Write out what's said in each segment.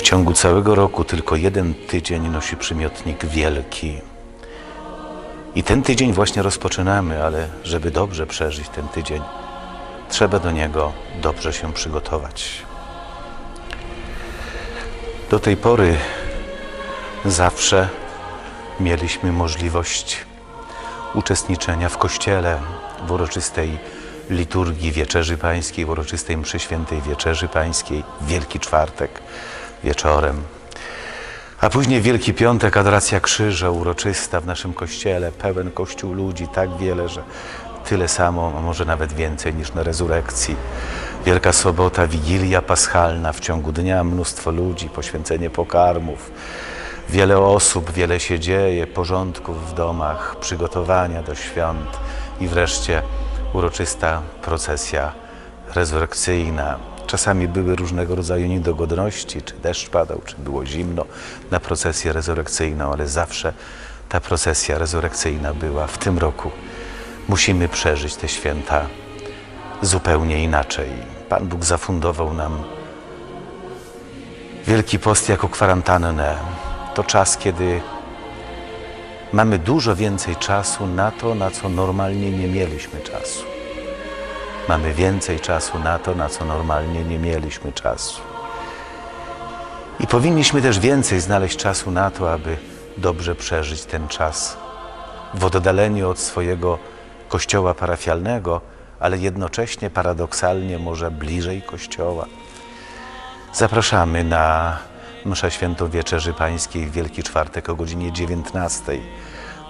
W ciągu całego roku tylko jeden tydzień nosi przymiotnik wielki. I ten tydzień właśnie rozpoczynamy, ale żeby dobrze przeżyć ten tydzień, trzeba do niego dobrze się przygotować. Do tej pory zawsze mieliśmy możliwość uczestniczenia w kościele w uroczystej liturgii Wieczerzy Pańskiej, w uroczystej mszy świętej Wieczerzy Pańskiej, Wielki Czwartek wieczorem. A później Wielki Piątek, adoracja krzyża uroczysta w naszym kościele, pełen kościół ludzi, tak wiele, że tyle samo, a może nawet więcej niż na rezurekcji. Wielka Sobota, Wigilia Paschalna, w ciągu dnia mnóstwo ludzi, poświęcenie pokarmów, wiele osób, wiele się dzieje, porządków w domach, przygotowania do świąt i wreszcie uroczysta procesja rezurekcyjna. Czasami były różnego rodzaju niedogodności, czy deszcz padał, czy było zimno na procesję rezurekcyjną, ale zawsze ta procesja rezurekcyjna była w tym roku. Musimy przeżyć te święta zupełnie inaczej. Pan Bóg zafundował nam Wielki Post jako kwarantannę. To czas, kiedy mamy dużo więcej czasu na to, na co normalnie nie mieliśmy czasu. Mamy więcej czasu na to, na co normalnie nie mieliśmy czasu. I powinniśmy też więcej znaleźć czasu na to, aby dobrze przeżyć ten czas w oddaleniu od swojego kościoła parafialnego, ale jednocześnie paradoksalnie może bliżej kościoła. Zapraszamy na mszę świętą Wieczerzy Pańskiej w Wielki Czwartek o godzinie 19.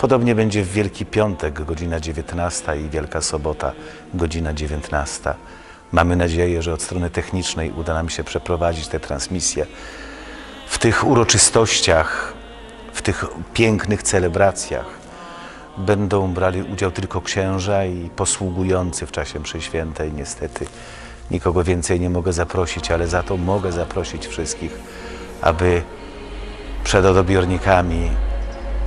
Podobnie będzie w Wielki Piątek godzina 19 i Wielka Sobota godzina 19. Mamy nadzieję, że od strony technicznej uda nam się przeprowadzić tę transmisję w tych uroczystościach, w tych pięknych celebracjach będą brali udział tylko księża i posługujący w czasie mszy świętej. Niestety nikogo więcej nie mogę zaprosić, ale za to mogę zaprosić wszystkich, aby przed odbiornikami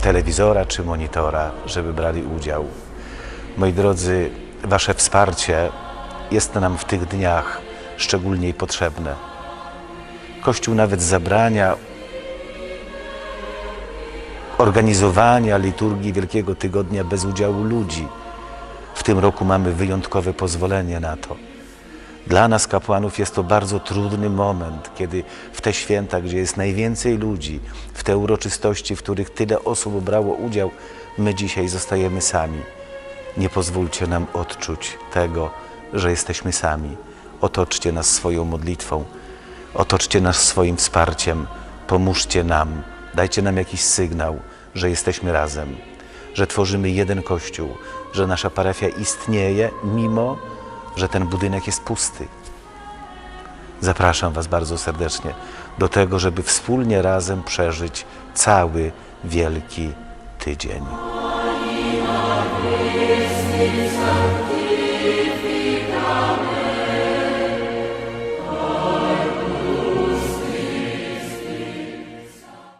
telewizora czy monitora, żeby brali udział. Moi drodzy, Wasze wsparcie jest nam w tych dniach szczególnie potrzebne. Kościół nawet zabrania organizowania liturgii Wielkiego Tygodnia bez udziału ludzi. W tym roku mamy wyjątkowe pozwolenie na to. Dla nas, kapłanów, jest to bardzo trudny moment, kiedy w te święta, gdzie jest najwięcej ludzi, w te uroczystości, w których tyle osób brało udział, my dzisiaj zostajemy sami. Nie pozwólcie nam odczuć tego, że jesteśmy sami. Otoczcie nas swoją modlitwą, otoczcie nas swoim wsparciem, pomóżcie nam, dajcie nam jakiś sygnał, że jesteśmy razem, że tworzymy jeden kościół, że nasza parafia istnieje, mimo że ten budynek jest pusty. Zapraszam Was bardzo serdecznie do tego, żeby wspólnie razem przeżyć cały wielki tydzień. Christi